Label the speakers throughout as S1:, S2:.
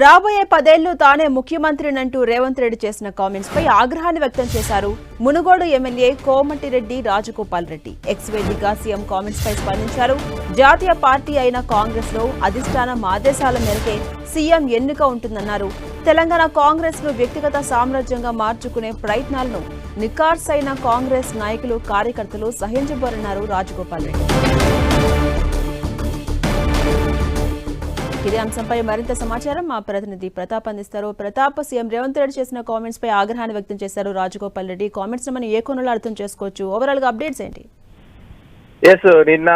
S1: రాబోయే పదేళ్ళు తానే ముఖ్యమంత్రినంటూ రేవంత్ రెడ్డి చేసిన కామెంట్స్ పై ఆగ్రహాన్ని వ్యక్తం చేశారు. మునుగోడు ఎమ్మెల్యే కోమటిరెడ్డి రాజగోపాల్ రెడ్డి. ఎక్స్ వేదికగా సీఎం కామెంట్స్ పై స్పందించారు. జాతీయ పార్టీ అయిన కాంగ్రెస్లో అధిష్టానం ఆదేశాల మేరకే సీఎం ఎన్నిక ఉంటుందన్నారు. తెలంగాణ కాంగ్రెస్ను వ్యక్తిగత సామ్రాజ్యంగా మార్చుకునే ప్రయత్నాలను నికార్సైన కాంగ్రెస్ నాయకులు కార్యకర్తలు సహించబోరన్నారు రాజగోపాల్ రెడ్డి. ఇదే అంశంపై మరింత సమాచారం మా ప్రతినిధి ప్రతాప్ అందిస్తారు. ప్రతాప్ సీఎం రేవంత్ రెడ్డి చేసిన కామెంట్స్ పై ఆగ్రహాన్ని వ్యక్తం చేశారు రాజగోపాల్ రెడ్డి. కామెంట్స్ మనం ఏ కోణంలో అర్థం చేసుకోవచ్చు? ఓవరాల్గా అప్డేట్స్ ఏంటి?
S2: ఎస్ నిన్న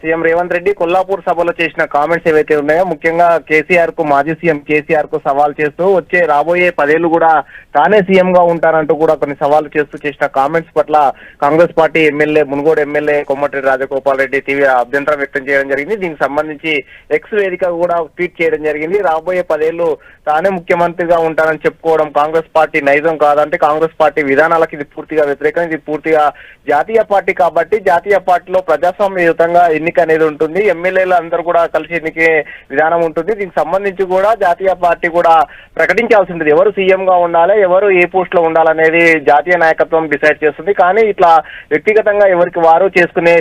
S2: సీఎం రేవంత్ రెడ్డి కొల్లాపూర్ సభలో చేసిన కామెంట్స్ ఏవైతే ఉన్నాయో ముఖ్యంగా కేసీఆర్కు మాజీ సీఎం కేసీఆర్కు సవాల్ చేస్తూ వచ్చే రాబోయే పదేళ్ళు కూడా తానే సీఎం గా ఉంటానంటూ కూడా కొన్ని సవాలు చేస్తూ చేసిన కామెంట్స్ పట్ల Congress party MLA Munugode MLA Komatireddy Rajagopal Reddy తీవ్ర అభ్యంతరం వ్యక్తం చేయడం జరిగింది. దీనికి సంబంధించి ఎక్స్ వేదిక కూడా ట్వీట్ చేయడం జరిగింది. రాబోయే పదేళ్ళు తానే ముఖ్యమంత్రిగా ఉంటానని చెప్పుకోవడం కాంగ్రెస్ పార్టీ నైజం కాదంటే కాంగ్రెస్ పార్టీ విధానాలకు ఇది పూర్తిగా వ్యతిరేకం. ఇది పూర్తిగా జాతీయ పార్టీ కాబట్టి జాతీయ పార్టీలో ప్రజాస్వామ్యయుతంగా ఎన్నిక అనేది ఉంటుంది. ఎమ్మెల్యేలు అందరూ కూడా కలిసి ఎన్నికే విధానం ఉంటుంది. దీనికి సంబంధించి కూడా జాతీయ పార్టీ కూడా ప్రకటించాల్సి ఉంటుంది ఎవరు సీఎం గా ఉండాలి ఎవరు ఏ పోస్ట్లో ఉండాలనేది జాతీయ నాయకత్వం డిసైడ్ చేస్తుంది. కానీ ఇట్లా వ్యక్తిగతంగా ఎవరికి వారు చేసుకునే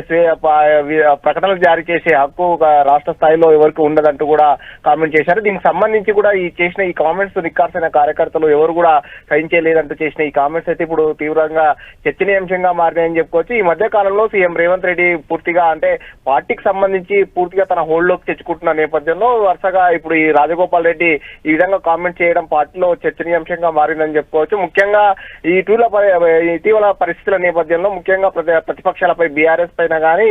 S2: ప్రకటనలు జారీ చేసే హక్కు ఒక రాష్ట్ర స్థాయిలో ఎవరికి ఉండదంటూ కూడా కామెంట్ చేశారు. దీనికి సంబంధించి కూడా ఈ చేసిన ఈ కామెంట్స్ నిక్కాల్సిన కార్యకర్తలు ఎవరు కూడా సహించలేదంటూ చేసిన ఈ కామెంట్స్ అయితే ఇప్పుడు తీవ్రంగా చర్చనీయాంశంగా మారినాయని చెప్పుకోవచ్చు. ఈ మధ్య కాలంలో సీఎం రేవంత్ రెడ్డి పూర్తిగా అంటే పార్టీకి సంబంధించి పూర్తిగా తన హోల్డ్లోకి తెచ్చుకుంటున్న నేపథ్యంలో వరుసగా ఇప్పుడు ఈ రాజగోపాల్ రెడ్డి ఈ విధంగా కామెంట్ చేయడం పార్టీలో చర్చనీయాంశంగా మారిందని చెప్పుకోవచ్చు. ముఖ్యంగా ఈ ఇటీవల ఇటీవల పరిస్థితుల నేపథ్యంలో ముఖ్యంగా ప్రతి- ప్రతిపక్షాలపై బీఆర్ఎస్ పైన కానీ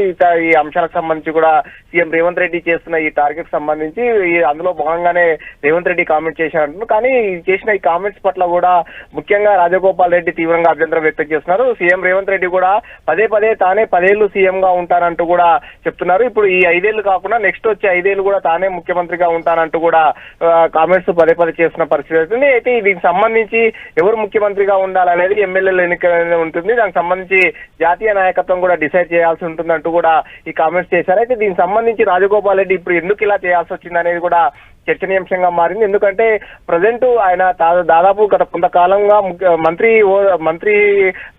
S2: ఈ అంశాలకు సంబంధించి కూడా సీఎం రేవంత్ రెడ్డి చేస్తున్న ఈ టార్గెట్ సంబంధించి అందులో భాగంగానే రేవంత్ రెడ్డి కామెంట్ చేశారంటున్నారు. కానీ చేసిన ఈ కామెంట్స్ పట్ల కూడా ముఖ్యంగా రాజగోపాల్ రెడ్డి తీవ్రంగా అభ్యంతరం వ్యక్తం చేస్తున్నారు. సీఎం రేవంత్ రెడ్డి కూడా పదే పదే తానే పదేళ్ళు సీఎం గా ఉంటానంటూ కూడా చెప్తున్నారు. ఇప్పుడు ఈ ఐదేళ్ళు కాకుండా నెక్స్ట్ వచ్చే ఐదేళ్ళు కూడా తానే ముఖ్యమంత్రిగా ఉంటానంటూ కూడా కామెంట్స్ పదే పదే చేస్తున్న పరిస్థితి అవుతుంది అయితే దీనికి సంబంధించి ఎవరు ముఖ్యమంత్రిగా ఉండాలనేది ఎమ్మెల్యేల ఎన్నిక అనేది ఉంటుంది. దానికి సంబంధించి జాతీయ నాయకత్వం కూడా డిసైడ్ చేయాల్సి ఉంటుందంటూ కూడా ఈ కామెంట్స్ చేశారు. అయితే దీనికి సంబంధించి రాజగోపాల్ రెడ్డి ఇప్పుడు ఎందుకు ఇలా చేయాల్సి వచ్చింది అనేది కూడా చర్చనీయాంశంగా మారింది. ఎందుకంటే ప్రజెంట్ ఆయన దాదాపు గత కొంతకాలంగా ముఖ్య- మంత్రి మంత్రి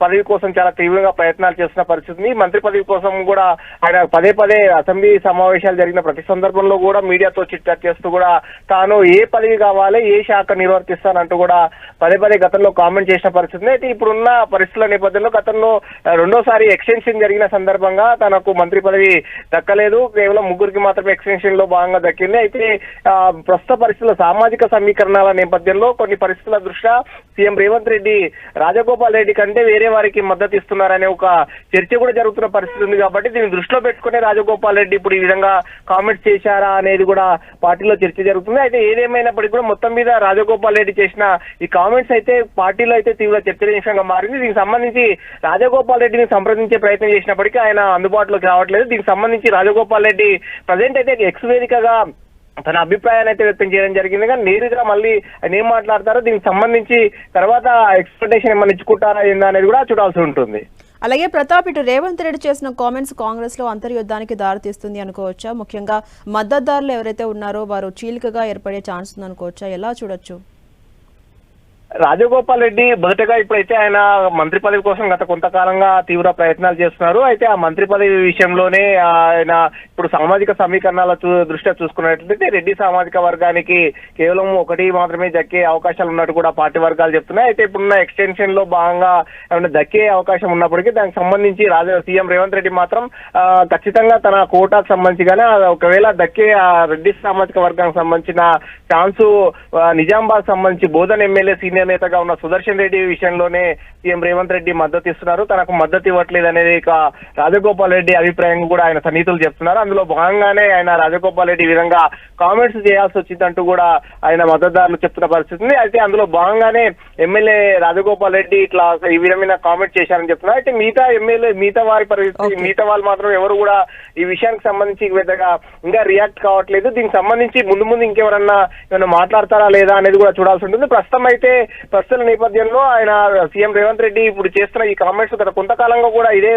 S2: పదవి కోసం చాలా తీవ్రంగా ప్రయత్నాలు చేస్తున్న పరిస్థితి మంత్రి పదవి కోసం కూడా ఆయన పదే పదే అసెంబ్లీ సమావేశాలు జరిగిన ప్రతి సందర్భంలో కూడా మీడియాతో చిట్చాట్ చేస్తూ కూడా తాను ఏ పదవి కావాలి ఏ శాఖ నిర్వర్తిస్తానంటూ కూడా పదే పదే గతంలో కామెంట్ చేసిన పరిస్థితి అయితే ఇప్పుడున్న పరిస్థితుల నేపథ్యంలో గతంలో రెండోసారి ఎక్స్టెన్షన్ జరిగిన సందర్భంగా తనకు మంత్రి పదవి దక్కలేదు. కేవలం ముగ్గురికి మాత్రమే ఎక్స్టెన్షన్లో భాగంగా దక్కింది. అయితే ప్రస్తుత పరిస్థితుల సామాజిక సమీకరణాల నేపథ్యంలో కొన్ని పరిస్థితుల దృష్ట్యా సీఎం రేవంత్ రెడ్డి రాజగోపాల్ రెడ్డి కంటే వేరే వారికి మద్దతు ఇస్తున్నారనే ఒక చర్చ కూడా జరుగుతున్న పరిస్థితి ఉంది కాబట్టి దీన్ని దృష్టిలో పెట్టుకునే రాజగోపాల్ రెడ్డి ఇప్పుడు ఈ విధంగా కామెంట్స్ చేశారా అనేది కూడా పార్టీలో చర్చ జరుగుతుంది. అయితే ఏదేమైనప్పటికీ కూడా మొత్తం మీద రాజగోపాల్ రెడ్డి చేసిన ఈ కామెంట్స్ అయితే పార్టీలో అయితే తీవ్ర చర్చనీయాంశంగా మారింది. దీనికి సంబంధించి రాజగోపాల్ రెడ్డిని సంప్రదించే ప్రయత్నం చేసినప్పటికీ ఆయన అందుబాటులోకి రావట్లేదు. దీనికి సంబంధించి రాజగోపాల్ రెడ్డి ప్రజెంట్ అయితే ఎక్స్ వేదికగా తన అభిప్రాయాన్ని అయితే వ్యక్తం చేయడం జరిగింది. కానీ నేరుగా మళ్ళీ ఆయన ఏం మాట్లాడతారో దీనికి సంబంధించి తర్వాత ఎక్స్పెక్టేషన్ ఏమైనా ఇచ్చుకుంటారా ఏందా అనేది కూడా చూడాల్సి ఉంటుంది.
S1: అలాగే ప్రతాప్ ఇటు రేవంత్ రెడ్డి చేసిన కామెంట్స్ కాంగ్రెస్లో అంతర్యుద్ధానికి దారితీస్తుంది అనుకోవచ్చా? ముఖ్యంగా మద్దతుదారులు ఎవరైతే ఉన్నారో వారు చీలికగా ఏర్పడే ఛాన్స్ ఉంది అనుకోవచ్చా ఎలా చూడొచ్చు?
S2: రాజగోపాల్ రెడ్డి మొదటగా ఇప్పుడైతే ఆయన మంత్రి పదవి కోసం గత కొంతకాలంగా తీవ్ర ప్రయత్నాలు చేస్తున్నారు. అయితే ఆ మంత్రి పదవి విషయంలోనే ఆయన ఇప్పుడు సామాజిక సమీకరణాల దృష్ట్యా చూసుకున్నట్లయితే రెడ్డి సామాజిక వర్గానికి కేవలం ఒకటి మాత్రమే దక్కే అవకాశాలు ఉన్నట్టు కూడా పార్టీ వర్గాలు చెప్తున్నాయి. అయితే ఇప్పుడున్న ఎక్స్టెన్షన్లో భాగంగా ఏమైనా దక్కే అవకాశం ఉన్నప్పటికీ దానికి సంబంధించి రాజ సీఎం రేవంత్ రెడ్డి మాత్రం ఖచ్చితంగా తన కోటాకు సంబంధించిగానే ఒకవేళ దక్కే ఆ రెడ్డి సామాజిక వర్గానికి సంబంధించిన ఛాన్సు నిజామాబాద్ సంబంధించి బోధన్ ఎమ్మెల్యే సీనియర్ నేతగా ఉన్న సుదర్శన్ రెడ్డి విషయంలోనే సీఎం రేవంత్ రెడ్డి మద్దతు ఇస్తున్నారు. తనకు మద్దతు ఇవ్వట్లేదు అనేది ఇక రాజగోపాల్ రెడ్డి అభిప్రాయం కూడా ఆయన సన్నిహితులు చెప్తున్నారు. అందులో భాగంగానే ఆయన రాజగోపాల్ రెడ్డి విధంగా కామెంట్స్ చేయాల్సి వచ్చిందంటూ కూడా ఆయన మద్దతుదారులు చెప్తున్న పరిస్థితి ఉంది. అయితే అందులో భాగంగానే ఎమ్మెల్యే రాజగోపాల్ రెడ్డి ఇట్లా ఈ విధమైన కామెంట్ చేశారని చెప్తున్నారు. అయితే మిగతా ఎమ్మెల్యే మిగతా వారి పరిస్థితి. మిగతా వాళ్ళు మాత్రం ఎవరు కూడా ఈ విషయానికి సంబంధించి పెద్దగా ఇంకా రియాక్ట్ కావట్లేదు. దీనికి సంబంధించి ముందు ముందు ఇంకెవరన్నా ఏమైనా మాట్లాడతారా లేదా అనేది కూడా చూడాల్సి ఉంటుంది. ప్రస్తుతం అయితే పరిస్థితుల నేపథ్యంలో ఆయన సీఎం రేవంత్ రెడ్డి ఇప్పుడు చేస్తున్న ఈ కామెంట్స్ గత కొంతకాలంగా కూడా ఇదే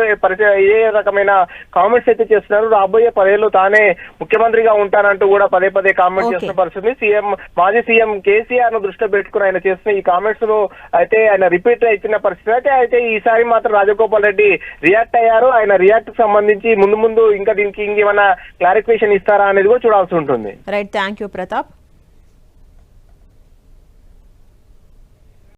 S2: ఇదే రకమైన కామెంట్స్ అయితే చేస్తున్నారు. రాబోయే పదేళ్ళు తానే ముఖ్యమంత్రిగా ఉంటానంటూ కూడా పదే పదే కామెంట్
S1: Okay.
S2: చేస్తున్న పరిస్థితి. సీఎం మాజీ సీఎం కేసీఆర్ను దృష్టిలో పెట్టుకుని ఆయన చేస్తున్న ఈ కామెంట్స్ను అయితే ఆయన రిపీట్ ఇచ్చిన పరిస్థితి. అయితే అయితే ఈసారి మాత్రం రాజగోపాల్ రెడ్డి రియాక్ట్ అయ్యారు. ఆయన రియాక్ట్కి సంబంధించి ముందు ముందు ఇంకా దీనికి ఇంకేమైనా క్లారిఫికేషన్ ఇస్తారా అనేది కూడా చూడాల్సి ఉంటుంది.
S1: Right thank you Pratap